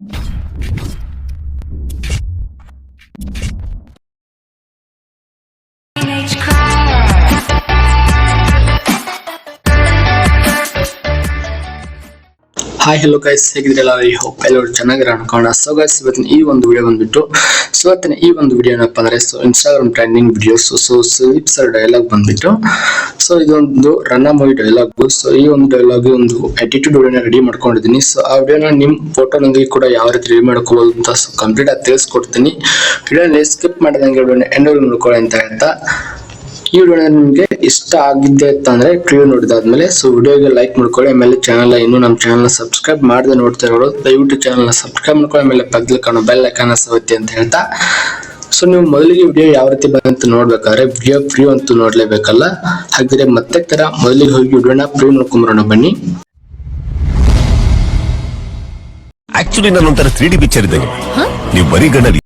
you hi hello guys ಹೇಗಿದ್ರಲ್ಲ I hope ಎಲ್ಲರೂ ಚೆನ್ನಾಗಿರೋ ಅನ್ಕೋಣ ಸೊ ಗೈಸ್ ಇವತ್ತಿನ ಈ ಒಂದು ವಿಡಿಯೋ ಬಂದ್ಬಿಟ್ಟು ಸೊ ಇವತ್ತಿನ ಈ ಒಂದು ವಿಡಿಯೋ ಏನಪ್ಪ ಅಂದ್ರೆ so Instagram trending videos so slips ಸರ್ ಡೈಲಾಗ್ ಬಂದ್ಬಿಟ್ಟು ಸೊ ಇದೊಂದು ರನ್ನ ಮೂವಿ ಡೈಲಾಗ್ ಸೊ ಈ ಒಂದು ಡೈಲಾಗ್ ಒಂದು ಆಟಿಟ್ಯೂಡ್ ವಿಡಿಯೋನ ರೆಡಿ ಮಾಡ್ಕೊಂಡಿದ್ದೀನಿ. ಸೊ ಆ ವಿಡಿಯೋನ ನಿಮ್ಮ ಫೋಟೋನೊಂದಿಗೆ ಕೂಡ ಯಾವ ರೀತಿ ರೆಡಿ ಮಾಡ್ಕೋಬಹುದು ಅಂತ ಸೊ ಕಂಪ್ಲೀಟ್ ಆಗಿ ತಿಳಿಸ್ಕೊಡ್ತೀನಿ. ವಿಡಿಯೋನ ಸ್ಕಿಪ್ ಮಾಡಿದಂಗೆ ವಿಡಿಯೋನ ಎಂಡ್ ನೋಡ್ಕೊಳ್ಳಿ ಅಂತ ಹೇಳ್ತಾ ಈ ವಿಡಿಯೋ ನಿಮಗೆ ಇಷ್ಟ ಆಗಿದ್ದೆ ಅಂತಂದ್ರೆ ಕ್ಲಿಯರ್ ನೋಡಿದಾದ್ಮೇಲೆ ಸೊ ವಿಡಿಯೋಗೆ ಲೈಕ್ ಮಾಡ್ಕೊಳ್ಳಿ. ಆಮೇಲೆ ಚಾನಲ್ ಇನ್ನು ನಮ್ಮ ಚಾನಲ್ ಸಬ್ಸ್ಕ್ರೈಬ್ ಮಾಡದೆ ನೋಡ್ತಾ ಇರೋರು ದಯವಿಟ್ಟು ಚಾನಲ್ ಸಬ್ಸ್ಕ್ರೈಬ್ ಮಾಡ್ಕೊಳ್ಳಿ. ಆಮೇಲೆ ಪಕ್ಕದಲ್ಲಿ ಕಾಣೋ ಬೆಲ್ ಐಕಾನ್ ಸವತಿ ಅಂತ ಹೇಳ್ತಾ. ಸೊ ನೀವು ಮೊದಲಿಗೆ ವಿಡಿಯೋ ಯಾವ ರೀತಿ ಬಂತ ನೋಡ್ಬೇಕಾದ್ರೆ ವಿಡಿಯೋ ಫ್ರೀ ಅಂತೂ ನೋಡ್ಲೇಬೇಕಲ್ಲ. ಹಾಗಿದ್ರೆ ಮತ್ತೆ ತರ ಮೊದಲಿಗೆ ಹೋಗಿ ವಿಡಿಯೋನ ಫ್ರೀ ನೋಡ್ಕೊಂಬರೋಣ ಬನ್ನಿ. ಆಕ್ಚುಲಿ ನಾನು ಒಂಥರ ತ್ರೀ ಡಿ ಪಿಕ್ಚರ್ ಇದ್ದಂಗೆ ನೀವು ಬರೀ ಗಣ್ಣಲ್ಲಿ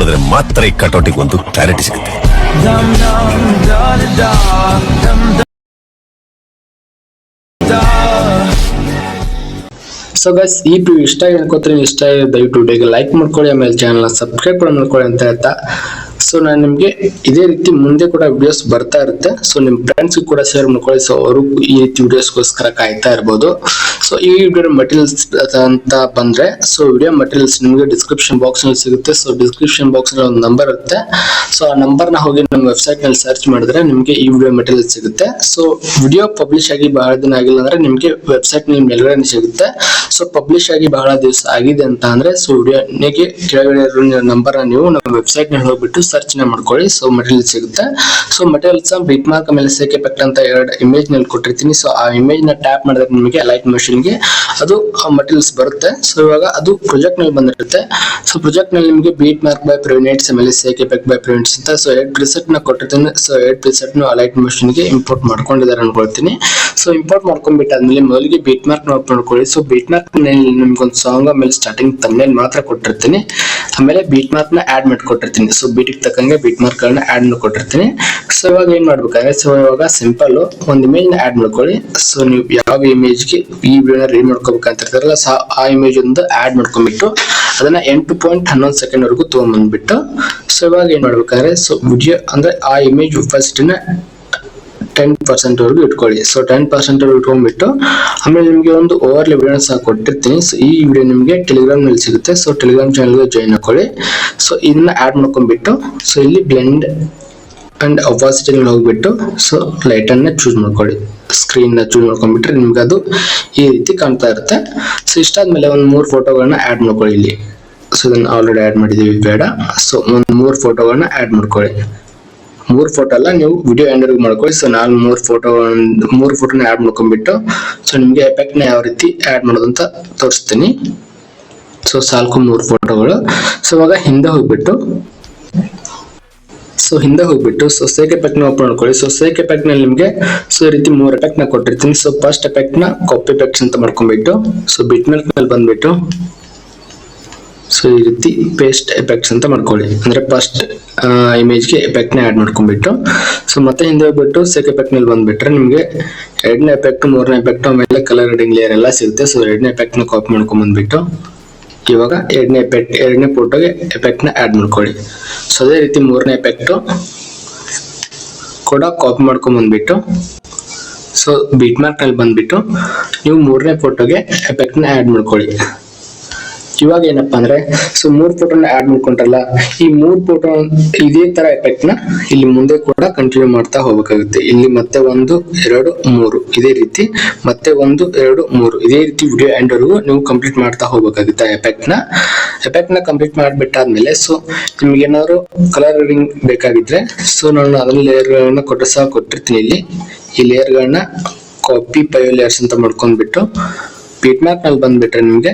ನೋಡಿದ್ರೆ ಮಾತ್ರ ಈ ಕಟೌಟಿಗೆ ಒಂದು ಕ್ಲಾರಿಟಿ ಸಿಗುತ್ತೆ. ಸೊ ಗೈಸ್ ಈ ಇಷ್ಟ ಹೇಳ್ಕೊತೀನಿ ಇಷ್ಟ ದಯವಿಟ್ಟು ವಿಡಿಯೋಗೆ ಲೈಕ್ ಮಾಡ್ಕೊಳ್ಳಿ. ಆಮೇಲೆ ಚಾನಲ್ ಸಬ್ಸ್ಕ್ರೈಬ್ ಕೂಡ ಮಾಡ್ಕೊಳ್ಳಿ ಅಂತ ಹೇಳ್ತಾ. ಸೊ ನಾನು ನಿಮಗೆ ಇದೇ ರೀತಿ ಮುಂದೆ ಕೂಡ ವಿಡಿಯೋಸ್ ಬರ್ತಾ ಇರುತ್ತೆ. ಸೊ ನಿಮ್ಮ ಫ್ರೆಂಡ್ಸ್ ಕೂಡ ಶೇರ್ ಮಾಡ್ಕೊಳ್ಳಿ. ಸೊ ಅವರು ಈ ರೀತಿ ವಿಡಿಯೋಸ್ಗೋಸ್ಕರ ಕಾಯ್ತಾ ಇರ್ಬೋದು. ಸೊ ಈ ವಿಡಿಯೋ ಮೆಟೀರಿಯಲ್ಸ್ ಅಂತ ಬಂದ್ರೆ ಸೊ ವಿಡಿಯೋ ಮಟೀರಿಯಲ್ಸ್ ನಿಮಗೆ ಡಿಸ್ಕ್ರಿಪ್ಷನ್ ಬಾಕ್ಸ್ನಲ್ಲಿ ಸಿಗುತ್ತೆ. ಸೊ ಡಿಸ್ಕ್ರಿಪ್ಷನ್ ಬಾಕ್ಸ್ನಲ್ಲಿ ಒಂದು ನಂಬರ್ ಇರುತ್ತೆ. ಸೊ ಆ ನಂಬರ್ನ ಹೋಗಿ ನಮ್ಮ ವೆಬ್ಸೈಟ್ನಲ್ಲಿ ಸರ್ಚ್ ಮಾಡಿದ್ರೆ ನಿಮಗೆ ಈ ವಿಡಿಯೋ ಮೆಟೀರಿಯಲ್ ಸಿಗುತ್ತೆ. ಸೊ ವಿಡಿಯೋ ಪಬ್ಲಿಷ್ ಆಗಿ ಬಹಳ ದಿನ ಆಗಿಲ್ಲ ಅಂದ್ರೆ ನಿಮಗೆ ವೆಬ್ಸೈಟ್ ನಿಮ್ಮ ಮೇಲ್ಗಡೆ ಸಿಗುತ್ತೆ. ಸೊ ಪಬ್ಲಿಷ್ ಆಗಿ ಬಹಳ ದಿವಸ ಆಗಿದೆ ಅಂತ ಅಂದ್ರೆ ಸೊ ವಿಡಿಯೋನಿಗೆ ಕೆಳಗಡೆ ನಂಬರ್ ನೀವು ನಮ್ಮ ವೆಬ್ಸೈಟ್ನಲ್ಲಿ ಹೋಗ್ಬಿಟ್ಟು ಸರ್ಚ್ನ ಮಾಡ್ಕೊಳ್ಳಿ. ಸೊ ಮೆಟೀರಿಯಲ್ ಸಿಗುತ್ತೆ. ಸೊ ಮೆಟೀರಿಯಲ್ಸ್ ಬಿಟ್ ಮಾರ್ಕ್ ಆಮೇಲೆ ಸೇಕ್ ಎಫೆಕ್ಟ್ ಅಂತ ಎರಡು ಇಮೇಜ್ನಲ್ಲಿ ಕೊಟ್ಟಿರ್ತೀನಿ. ಸೊ ಆ ಇಮೇಜ್ನ ಟ್ಯಾಪ್ ಮಾಡಿದ್ರೆ ನಿಮಗೆ ಲೈಟ್ ಮೆಷಿನ್ಗೆ ಅದು ಮೆಟೀರಿಯಲ್ಸ್ ಬರುತ್ತೆ. ಸೊ ಇವಾಗ ಅದು ಪ್ರೊಜೆಕ್ಟ್ನಲ್ಲಿ ಬಂದಿರುತ್ತೆ. ಸೊ ಪ್ರಾಜೆಕ್ಟ್ನಲ್ಲಿ ನಿಮಗೆ ಬೀಟ್ ಮಾರ್ಕ್ ಬೈ ಪ್ರಿವಿನೇಟ್ಸ್ ಆಮೇಲೆ ಸೇಕ್ ಎಫೆಕ್ಟ್ ಬೈ ಪ್ರಿವಿನೆಟ್ಸ್ ಅಂತ. ಸೊ ಎರಡು ಪ್ರಿಸೆಟ್ನ ಕೊಟ್ಟಿರ್ತೀನಿ. ಸೊ ಎರಡು ಪ್ರಿಸೆಟ್ನ ಲೈಟ್ ಮಷಿನ್ಗೆ ಇಂಪೋರ್ಟ್ ಮಾಡ್ಕೊಂಡಿದ್ದಾರೆ ಅನ್ಕೊಳ್ತೀನಿ ಸೊ ಇಂಪೋರ್ಟ್ ಮಾಡ್ಕೊಂಡ್ಬಿಟ್ಟಾದ್ಮೇಲೆ ಮೊದಲಿಗೆ ಬೀಟ್ ಮಾರ್ಕ್ನ ಓಪನ್ ಮಾಡ್ಕೊಳ್ಳಿ. ಸೊ ಬೀಟ್ ಮಾರ್ಕ್ ನಿಮ್ಗೆ ಒಂದು ಸಾಂಗ್ ಆಮೇಲೆ ಸ್ಟಾರ್ಟಿಂಗ್ ತಮ್ಮನೇಲಿ ಮಾತ್ರ ಕೊಟ್ಟಿರ್ತೀನಿ. ಆಮೇಲೆ ಬೀಟ್ ಮಾರ್ಕ್ನ ಆಡ್ ಮಾಡ್ಕೊಟ್ಟಿರ್ತೀನಿ. ಸೊ ಬೀಟಿಗೆ ತಕ್ಕಂಗೆ ಬೀಟ್ ಮಾರ್ಕ್ ಗಳನ್ನ ಆಡ್ ಮಾಡ್ಕೊಟ್ಟಿರ್ತೀನಿ. ಸೊ ಇವಾಗ ಏನ್ ಮಾಡ್ಬೇಕಾದ್ರೆ ಸೊ ಇವಾಗ ಸಿಂಪಲ್ ಒಂದ್ ಇಮೇಜ್ನ ಆಡ್ ಮಾಡ್ಕೊಳ್ಳಿ. ಸೊ ನೀವು ಯಾವ ಇಮೇಜ್ಗೆ ಈ ವಿಡಿಯೋನ ರೀಡ್ ಮಾಡ್ಕೋಬೇಕಂತ ಇರ್ತಾರಲ್ಲ ಸೊ ಆ ಇಮೇಜ್ ಒಂದು ಆಡ್ ಮಾಡ್ಕೊಂಡ್ಬಿಟ್ಟು ಅದನ್ನ ಎಂಟು ಪಾಯಿಂಟ್ ಹನ್ನೊಂದು ಸೆಕೆಂಡ್ ವರೆಗೂ ತಗೊಂಡ್ಬಂದ್ಬಿಟ್ಟು ಸೊ ಇವಾಗ ಏನ್ ಮಾಡ್ಬೇಕಾದ್ರೆ ಸೊ ವಿಡಿಯೋ ಅಂದ್ರೆ ಆ ಇಮೇಜ್ ಒಪಾಸಿಟಿನ ಟೆನ್ ಪರ್ಸೆಂಟ್ ವರೆಗೂ ಇಟ್ಕೊಳ್ಳಿ. ಸೊ ಟೆನ್ ಪರ್ಸೆಂಟ್ ವರೆಗೂ ಇಟ್ಕೊಂಡ್ಬಿಟ್ಟು, ಆಮೇಲೆ ನಿಮಗೆ ಒಂದು ಓವರ್ ವಿಡಿಯೋ ಸಹ ಕೊಟ್ಟಿರ್ತೀನಿ. ಸೊ ಈ ವಿಡಿಯೋ ನಿಮಗೆ ಟೆಲಿಗ್ರಾಮ್ನಲ್ಲಿ ಸಿಗುತ್ತೆ. ಸೊ ಟೆಲಿಗ್ರಾಮ್ ಚಾನಲ್ಗೆ ಜಾಯ್ನ್ ಹಾಕೊಳ್ಳಿ ಸೊ ಇದನ್ನ ಆಡ್ ಮಾಡ್ಕೊಂಡ್ಬಿಟ್ಟು ಸೊ ಇಲ್ಲಿ ಬ್ಲೆಂಡ್ ಅಂಡ್ ಅಪಾಸಿಟಿ ಹೋಗ್ಬಿಟ್ಟು ಸೊ ಲೈಟ್ ಅನ್ನ ಚೂಸ್ ಮಾಡ್ಕೊಳ್ಳಿ. ಸ್ಕ್ರೀನ್ನ ಚೂಸ್ ಮಾಡ್ಕೊಂಡ್ಬಿಟ್ರೆ ನಿಮ್ಗೆ ಅದು ಈ ರೀತಿ ಕಾಣ್ತಾ ಇರುತ್ತೆ. ಸೊ ಇಷ್ಟಾದ್ಮೇಲೆ ಒಂದು ಮೂರು ಫೋಟೋಗಳನ್ನ ಆಡ್ ಮಾಡ್ಕೊಳ್ಳಿ ಇಲ್ಲಿ. ಸೊ ಇದನ್ನು ಆಲ್ರೆಡಿ ಆಡ್ ಮಾಡಿದೀವಿ, ಬೇಡ. ಸೊ ಒಂದು ಮೂರು ಫೋಟೋಗಳನ್ನ ಆಡ್ ಮಾಡ್ಕೊಳ್ಳಿ. ಮೂರ್ ಫೋಟೋ ಅಲ್ಲ, ನೀವು ವಿಡಿಯೋ ಎಂಡರ್ ಮಾಡ್ಕೊಳ್ಳಿ. ಸೊ ನಾನು ಮೂರ್ ಫೋಟೋ ಮೂರ್ ಫೋಟೋನ ಆಡ್ ಮಾಡ್ಕೊಂಡ್ಬಿಟ್ಟು ಸೊ ನಿಮ್ಗೆ ಎಫೆಕ್ಟ್ನ ಯಾವ ರೀತಿ ಆಡ್ ಮಾಡೋದು ಅಂತ ತೋರಿಸ್ತೀನಿ. ಸೊ ಸಾಲ್ಕು ಮೂರ್ ಫೋಟೋಗಳು ಸೊ ಇವಾಗ ಹಿಂದೆ ಹೋಗ್ಬಿಟ್ಟು ಸೊ ಹಿಂದೆ ಹೋಗ್ಬಿಟ್ಟು ಸೊ ಸೇಕ್ ಎಫೆಕ್ಟ್ನ ಓಪನ್ ಮಾಡ್ಕೊಳ್ಳಿ. ಸೊ ಸೇಕ್ ಎಫೆಕ್ಟ್ನಲ್ಲಿ ನಿಮ್ಗೆ ಸೊ ಈ ರೀತಿ ಮೂರ್ ಎಫೆಕ್ಟ್ನ ಕೊಟ್ಟಿರ್ತೀನಿ. ಸೊ ಫಸ್ಟ್ ಎಫೆಕ್ಟ್ನ ಕಾಪಿ ಎಫೆಕ್ಟ್ಸ್ ಅಂತ ಮಾಡ್ಕೊಂಡ್ಬಿಟ್ಟು ಸೊ ಬಿಟ್ ಮೇಲೆ ಬಂದ್ಬಿಟ್ಟು ಸೊ ಈ ರೀತಿ ಪೇಸ್ಟ್ ಎಫೆಕ್ಟ್ಸ್ ಅಂತ ಮಾಡ್ಕೊಳ್ಳಿ. ಅಂದರೆ ಫಸ್ಟ್ ಇಮೇಜ್ಗೆ ಎಫೆಕ್ಟ್ ಆ್ಯಡ್ ಮಾಡ್ಕೊಂಡ್ಬಿಟ್ಟು. ಸೊ ಮತ್ತೆ ಹಿಂದೆ ಹೋಗ್ಬಿಟ್ಟು ಸೆಕ್ ಎಫೆಕ್ಟ್ ಬಂದುಬಿಟ್ರೆ ನಿಮಗೆ ಎರಡನೇ ಎಫೆಕ್ಟ್ ಮೂರನೇ ಎಫೆಕ್ಟ್ ಆಮೇಲೆ ಕಲರ್ ರೆಡಿಂಗ್ ಲೇಯರ್ ಎಲ್ಲ ಸಿಗುತ್ತೆ. ಸೊ ಎರಡನೇ ಎಫೆಕ್ಟ್ನ ಕಾಪಿ ಮಾಡ್ಕೊಂಡ್ಬಂದ್ಬಿಟ್ಟು ಇವಾಗ ಎರಡನೇ ಎಫೆಕ್ಟ್ ಎರಡನೇ ಫೋಟೋಗೆ ಎಫೆಕ್ಟ್ನ ಆ್ಯಡ್ ಮಾಡ್ಕೊಳ್ಳಿ. ಸೊ ಅದೇ ರೀತಿ ಮೂರನೇ ಎಫೆಕ್ಟು ಕೂಡ ಕಾಪಿ ಮಾಡ್ಕೊಂಬಂದ್ಬಿಟ್ಟು ಸೊ ಬೀಟ್ ಮಾರ್ಕ್ನಲ್ಲಿ ಬಂದುಬಿಟ್ಟು ನೀವು ಮೂರನೇ ಫೋಟೋಗೆ ಎಫೆಕ್ಟ್ನ ಆ್ಯಡ್ ಮಾಡ್ಕೊಳ್ಳಿ. ಇವಾಗ ಏನಪ್ಪಾ ಅಂದ್ರೆ ಸೊ ಮೂರ್ ಫೋಟೋನ ಆಡ್ ಮಾಡ್ಕೊಂಡ್ರಲ್ಲ, ಈ ಮೂರ್ ಫೋಟೋ ಇದೇ ತರ ಎಫೆಕ್ಟ್ನ ಇಲ್ಲಿ ಮುಂದೆ ಕೂಡ ಕಂಟಿನ್ಯೂ ಮಾಡ್ತಾ ಹೋಗಬೇಕಾಗುತ್ತೆ. ಇಲ್ಲಿ ಮತ್ತೆ ಒಂದು, ಎರಡು, ಮೂರು, ಇದೇ ರೀತಿ ಮತ್ತೆ ಒಂದು, ಎರಡು, ಮೂರು, ಇದೇ ರೀತಿ ವಿಡಿಯೋ ಎಂಡ್ ವರೆಗೂ ನೀವು ಕಂಪ್ಲೀಟ್ ಮಾಡ್ತಾ ಹೋಗ್ಬೇಕಾಗುತ್ತೆ ಎಫೆಕ್ಟ್ನ. ಎಫೆಕ್ಟ್ನ ಕಂಪ್ಲೀಟ್ ಮಾಡ್ಬಿಟ್ಟಾದ್ಮೇಲೆ ಸೊ ನಿಮ್ಗೆ ಏನಾದ್ರು ಕಲರ್ ರೀಡಿಂಗ್ ಬೇಕಾಗಿದ್ರೆ ಸೊ ನಾನು ಅದನ್ನ ಲೇಯರ್ ಗಳನ್ನ ಕೊಟ್ಟು ಸಹ ಕೊಟ್ಟಿರ್ತೀನಿ ಇಲ್ಲಿ. ಈ ಲೇಯರ್ ಗಳನ್ನ ಕಾಪಿ ಪೈ ಲೇಯರ್ಸ್ ಅಂತ ಮಾಡ್ಕೊಂಡ್ಬಿಟ್ಟು ಪೀಟ್ ಮ್ಯಾಪ್ನಲ್ಲಿ ಬಂದ್ಬಿಟ್ರೆ ನಿಮ್ಗೆ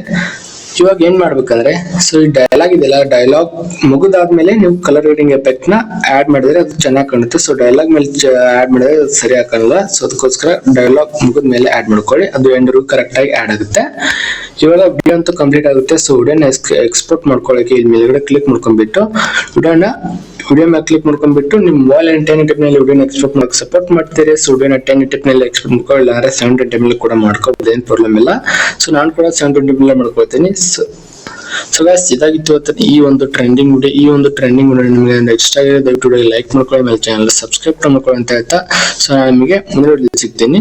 ಇವಾಗ ಏನ್ ಮಾಡ್ಬೇಕಂದ್ರೆ ಸೊ ಈ ಡೈಲಾಗ್ ಇದೆಲ್ಲ ಡೈಲಾಗ್ ಮುಗಿದಾದ್ಮೇಲೆ ನೀವು ಕಲರ್ ರೀಡಿಂಗ್ ಎಫೆಕ್ಟ್ನ ಆಡ್ ಮಾಡಿದ್ರೆ ಅದು ಚೆನ್ನಾಗಿ ಕಾಣುತ್ತೆ. ಸೊ ಡೈಲಾಗ್ ಮೇಲೆ ಆಡ್ ಮಾಡಿದ್ರೆ ಅದು ಸರಿ ಹಾಕಲ್ಲ ಸೊ ಅದಕ್ಕೋಸ್ಕರ ಡೈಲಾಗ್ ಮುಗಿದ ಮೇಲೆ ಆಡ್ ಮಾಡ್ಕೊಳ್ಳಿ. ಅದು ಎಂಡರು ಕರೆಕ್ಟ್ ಆಗಿ ಆಡ್ ಆಗುತ್ತೆ. ಇವಾಗ ವಿಡಿಯೋ ಅಂತೂ ಕಂಪ್ಲೀಟ್ ಆಗುತ್ತೆ. ಸೊ ವಿಡಿಯೋನ ಎಕ್ಸ್ಪೋರ್ಟ್ ಮಾಡ್ಕೊಳ್ಳೋಕೆ ಇಲ್ಲಿ ಮೇಲ್ಗಡೆ ಕ್ಲಿಕ್ ಮಾಡ್ಕೊಂಡ್ಬಿಟ್ಟು ವಿಡಿಯೋನ ವಿಡಿಯೋ ಮೇಲೆ ಕ್ಲಿಕ್ ಮಾಡ್ಕೊಂಡ್ಬಿಟ್ಟು ನಿಮ್ಮ ಮೊಬೈಲ್ ಅಂಡ್ ಟೆನ್ನಲ್ಲಿ ವಿಡಿಯೋನ ಎಕ್ಸ್ಪೋರ್ಟ್ ಮಾಡಕ್ಕೆ ಸಪೋರ್ಟ್ ಮಾಡ್ತೀರಿ. ಸೊ ವಿಡಿಯೋನ ಟೆನ್ನಲ್ಲಿ ಎಕ್ಸ್ಪೋರ್ಟ್ ಮಾಡ್ಕೊಳ್ಳಿ ಇಲ್ಲ ಸೆವೆನ್ ಟ್ವೆಂಟಿ ನಲ್ಲಿ ಕೂಡ ಮಾಡ್ಕೋಬಹುದು ಏನು ಪ್ರಾಬ್ಲಮ್ ಇಲ್ಲ. ಸೊ ನಾನು ಕೂಡ ಸೆವೆನ್ ಟ್ವೆಂಟಿ ನಲ್ಲಿ ಮಾಡ್ಕೊಳ್ತೀನಿ. ಸೊ ಗಾಯ್ಸ್ ಇದಾಗಿತ್ತು ಅಂತ ಈ ಒಂದು ಟ್ರೆಂಡಿಂಗ್ ವಿಡಿಯೋ ಈ ಒಂದು ಟ್ರೆಂಡಿಂಗ್ ವಿಡಿಯೋ ನಿಮಗೆ ಇಷ್ಟ ಆಗಿದೆ ದಯವಿಟ್ಟು ಲೈಕ್ ಮಾಡ್ಕೊಳ್ಳಿ ಮೇಲೆ ಚಾನಲ್ ಸಬ್ಸ್ಕ್ರೈಬ್ ಮಾಡ್ಕೊಳ್ಳಿ ಅಂತ ಹೇಳ್ತಾ. ಸೊ ನಾನು ನಿಮಗೆ ಮುಂದೆ ವಿಡಿಯೋ ಸಿಗ್ತೀನಿ.